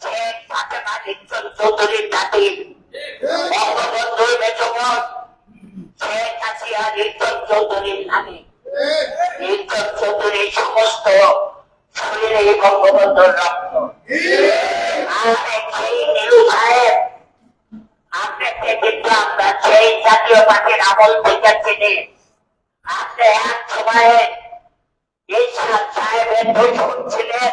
শেখ আমরা সেই জাতীয় পার্টির আমল থেকে চিনি আপনি এক সময়ে এই সাহেবের দুজন ছিলেন।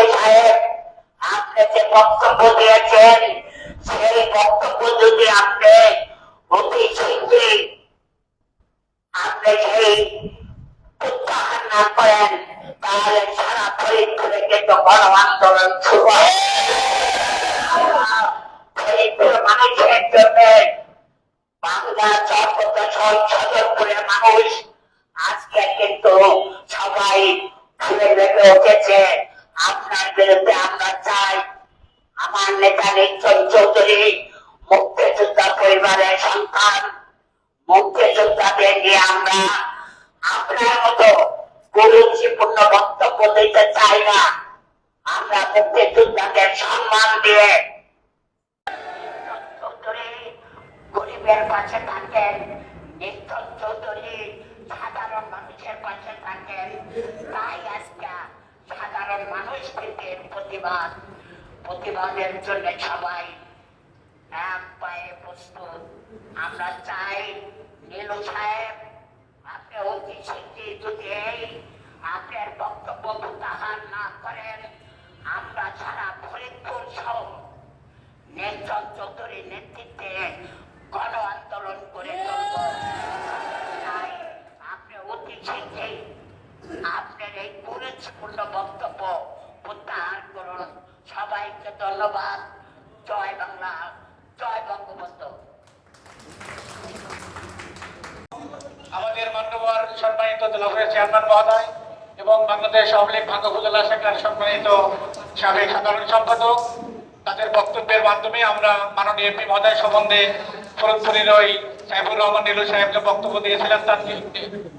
নীলু সাহেব, আপনি যে বক্তব্য দিয়েছেন, সেই বক্তব্য যদি আপনি অতি শীঘ্রই আপনি সেই প্রত্যাহার না করেন, তাহলে সারা ফরিদপুরে কিন্তু গণ আন্দোলন শুরু হবে। ফরিদপুর মানুষের জন্য বাংলা চট্টগ্রাম তাই আজকে সাধারণ মানুষ প্রতিবাদ প্রতিবাদের জন্য সবাই এক পায়ে প্রস্তুত। আমরা চাই নীলু সাহেব, আপনি অতি শীঘ্রই যদি এই আপনার বক্তব্য প্রত্যাহার না করেন, আমরা সারা ফরিদপুর সহ নির্জন চৌধুরীর নেতৃত্বে গণ আন্দোলন করে আপনি অতি শীঘ্রই আপনার এই গুরুত্বপূর্ণ বক্তব্য প্রত্যাহার করুন। সবাইকে ধন্যবাদ। জয় বাংলা, জয় বঙ্গবন্ধু। আমাদের মান্যবর সম্মানিত দলের চেয়ারম্যান মহোদয় এবং বাংলাদেশ আওয়ামী লীগ ভাঙ্গ উপজেলা শাখার সম্মানিত সাবেক সাধারণ সম্পাদক, তাদের বক্তব্যের মাধ্যমে আমরা মাননীয় এমপি মহোদয় সম্বন্ধে ফরিদপুরের ওই সাইফুর রহমান নীলু সাহেব যে বক্তব্য দিয়েছিলেন, তার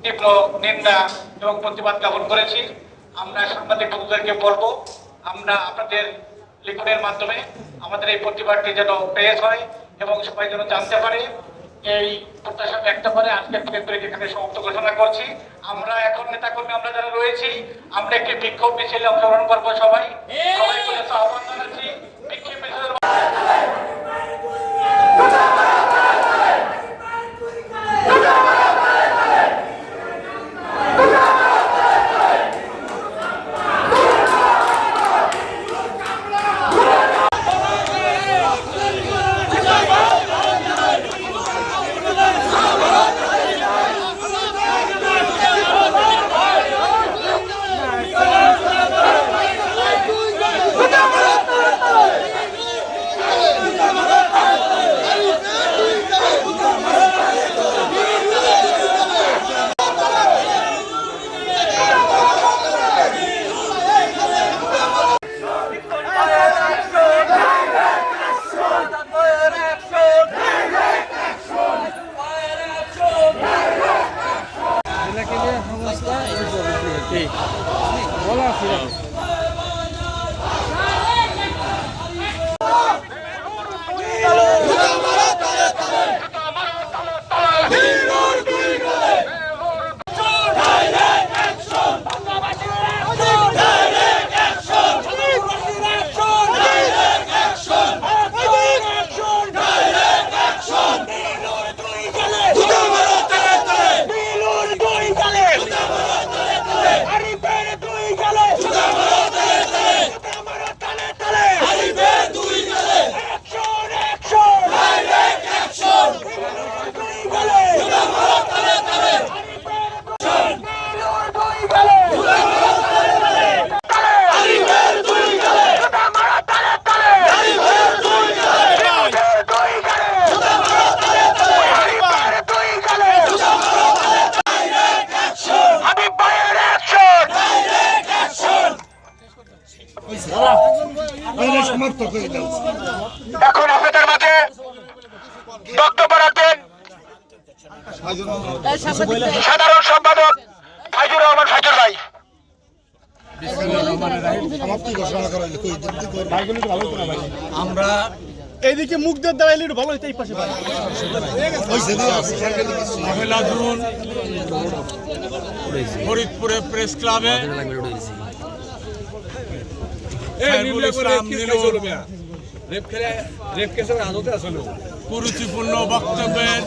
তীব্র- নিন্দা এবং প্রতিবাদ জ্ঞাপন করেছি। আমরা সাংবাদিক বন্ধুদেরকে বলব, আমরা আপনাদের লিখনের মাধ্যমে আমাদের এই প্রতিবাদটি যেন পেশ হয়। এবং সবাই যেন জানতে পারে এই প্রত্যাশা ব্যক্ত করে আজকে ফেব্রুয়ারি এখানে সমাপ্ত ঘোষণা করছি। আমরা এখন নেতা নেতাকর্মী আমরা যারা রয়েছি, আমরা একটি বিক্ষোভ মিছিলে অংশগ্রহণ করব সবাই। সবাই আহ্বান জানাচ্ছি। এখন আপনাদের মাঝে বক্তব্য রাখবেন সাধারণ সম্পাদক ফাইজুর রহমান ফাইজুর ভাই। আমরা এইদিকে মুখ দিয়ে দাঁড়াইলে একটু ভালো হইতে এই পাশে পহেলা জুন ফরিদপুরে প্রেস ক্লাবে কুরুচিপূর্ণ বক্তব্যের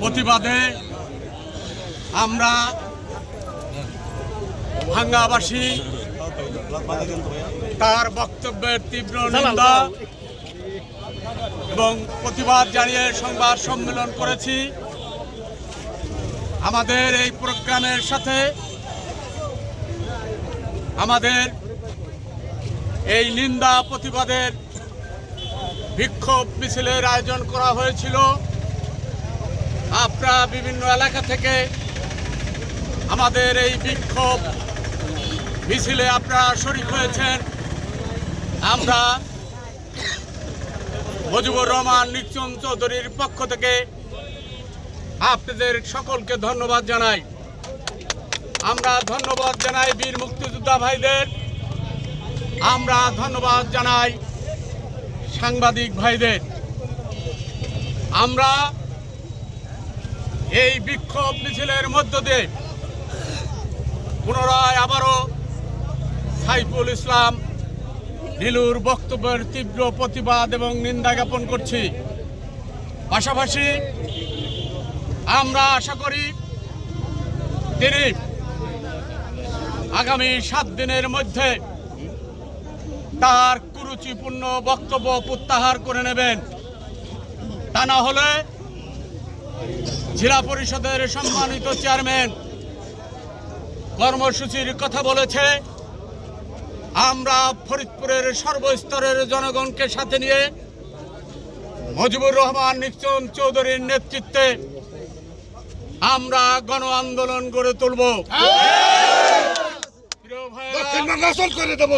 প্রতিবাদে আমরা ভাঙ্গাবাসী তার বক্তব্যের তীব্র নিন্দা এবং প্রতিবাদ জানিয়ে সংবাদ সম্মেলন করেছি। আমাদের এই প্রোগ্রামের সাথে আমাদের এই নিন্দা প্রতিবাদের বিক্ষোভ মিছিলের আয়োজন করা হয়েছিল। আপনারা বিভিন্ন এলাকা থেকে আমাদের এই বিক্ষোভ মিছিলে আপনারা শরিক হয়েছেন। আমরা মুজিবুর রহমান নিকচন চৌধুরীর পক্ষ থেকে আপনাদের সকলকে ধন্যবাদ জানাই। আমরা ধন্যবাদ জানাই বীর মুক্তিযোদ্ধা ভাইদের। আমরা ধন্যবাদ জানাই সাংবাদিক ভাইদের। আমরা এই বিক্ষোভ মিছিলের মধ্য দিয়ে পুনরায় আবারও সাইফুল ইসলাম নীলুর বক্তব্যের তীব্র প্রতিবাদ এবং নিন্দা জ্ঞাপন করছি। পাশাপাশি আমরা আশা করি তিনি আগামী সাত দিনের মধ্যে তার কুরুচিপূর্ণ বক্তব্য প্রত্যাহার করে নেবেন। তা না হলে জেলা পরিষদের সম্মানিত চেয়ারম্যান কর্মসূচির কথা বলেছে, আমরা ফরিদপুরের সর্বস্তরের জনগণকে সাথে নিয়ে মুজিবুর রহমান নিকচন চৌধুরীর নেতৃত্বে আমরা গণ আন্দোলন গড়ে তুলব। করে দেবো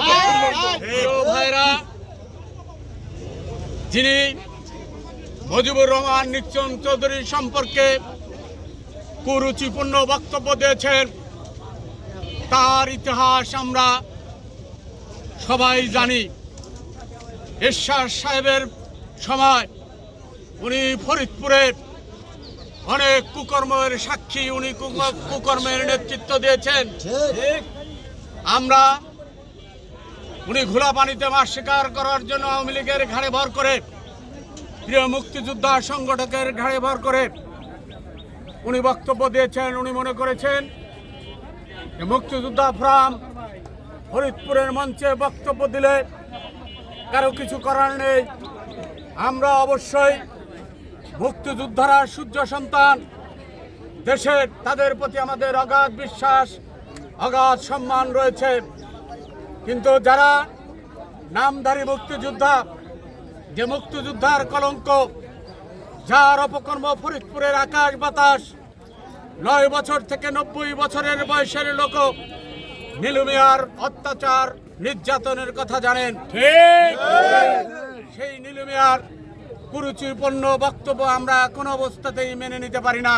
ভাইরা যিনি মুজিবুর রহমান নিকচন চৌধুরী সম্পর্কে কুরুচিপূর্ণ বক্তব্য দিয়েছেন তার ইতিহাস আমরা সবাই জানি। ঈশ্বর সাহেবের সময় উনি ফরিদপুরে অনেক কুকর্মের সাক্ষী উনি কুক- কুকর্মের নেতৃত্ব দিয়েছেন। আমরা, উনি ঘোলা পানিতে মাছ শিকার করার জন্য আওয়ামী লীগের ঘাড়ে ভর করে, প্রিয় মুক্তিযোদ্ধা সংগঠকের ঘাড়ে ভর করে উনি বক্তব্য দিয়েছেন, উনি মনে করেছেন মুক্তিযোদ্ধা ফ্রাম ফরিদপুরের মঞ্চে বক্তব্য দিলে কারও কিছু করার নেই। আমরা অবশ্যই মুক্তিযোদ্ধারা সূর্য সন্তান, দেশের তাদের প্রতি আমাদের অগাধ বিশ্বাস অগাধ সম্মান রয়েছে। কিন্তু যারা নামধারী মুক্তিযোদ্ধা যে মুক্তিযোদ্ধার কলঙ্ক যার অপকর্ম ফরিদপুরের আকাশ বাতাস নয় বছর থেকে নব্বই বছরের বয়সের লোক নীলুমিয়ার অত্যাচার নির্যাতনের কথা জানেন। সেই নীলুমিয়ার কুরুচিপূর্ণ বক্তব্য আমরা কোনো অবস্থাতেই মেনে নিতে পারি না।